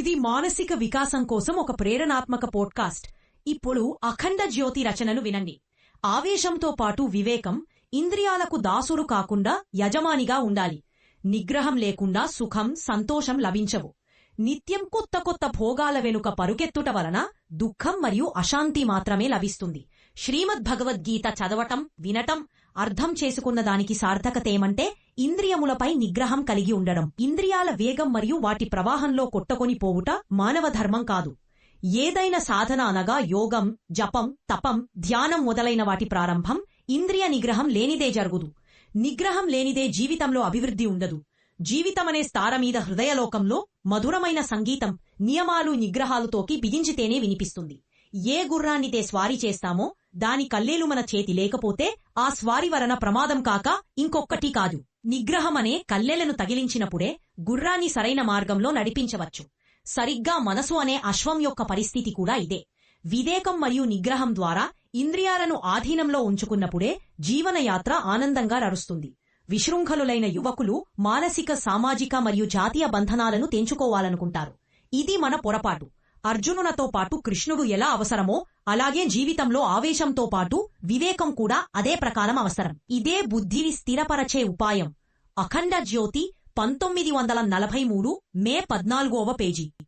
ఇది మానసిక వికాసం కోసం ఒక ప్రేరణాత్మక పోడ్కాస్ట్. ఇప్పుడు అఖండ జ్యోతి రచనను వినండి. ఆవేశంతో పాటు వివేకం ఇంద్రియాలకు దాసుడు కాకుండా యజమానిగా ఉండాలి. నిగ్రహం లేకుండా సుఖం సంతోషం లభించవు. నిత్యం కొత్త కొత్త భోగాల వెనుక పరుకెత్తుట వలన దుఃఖం మరియు అశాంతి మాత్రమే లభిస్తుంది. శ్రీమద్ భగవద్గీత చదవటం వినటం అర్థం చేసుకున్న దానికి సార్థకతేమంటే ఇంద్రియములపై నిగ్రహం కలిగి ఉండడం. ఇంద్రియాల వేగం మరియు వాటి ప్రవాహంలో కొట్టకొని పోవుట మానవ ధర్మం కాదు. ఏదైనా సాధన అనగా యోగం జపం తపం ధ్యానం మొదలైన వాటి ప్రారంభం ఇంద్రియ నిగ్రహం లేనిదే జరుగుదు. నిగ్రహం లేనిదే జీవితంలో అభివృద్ధి ఉండదు. జీవితమనే స్థార మీద హృదయలోకంలో మధురమైన సంగీతం నియమాలు నిగ్రహాలుతోకి బిగించితేనే వినిపిస్తుంది. ఏ గుర్రాన్నితే స్వారీ చేస్తామో దాని కల్లేలు మన చేతి లేకపోతే ఆ స్వారీ వలన ప్రమాదం కాక ఇంకొక్కటి కాదు. నిగ్రహమనే కల్లెలను తగిలించినప్పుడే గుర్రాన్ని సరైన మార్గంలో నడిపించవచ్చు. సరిగ్గా మనసు అనే అశ్వం యొక్క పరిస్థితి కూడా ఇదే. వివేకం మరియు నిగ్రహం ద్వారా ఇంద్రియాలను ఆధీనంలో ఉంచుకున్నప్పుడే జీవనయాత్ర ఆనందంగా నడుస్తుంది. విశృంఖలులైన యువకులు మానసిక సామాజిక మరియు జాతీయ బంధనాలను తెంచుకోవాలనుకుంటారు. ఇది మన పొరపాటు. అర్జునునతో పాటు కృష్ణుడు ఎలా అవసరమో అలాగే జీవితంలో ఆవేశంతో పాటు వివేకం కూడా అదే ప్రకారం అవసరం. ఇదే బుద్ధిని స్థిరపరచే ఉపాయం. అఖండ జ్యోతి పంతొమ్మిది వందల నలభై మూడు మే పద్నాలుగోవ పేజీ.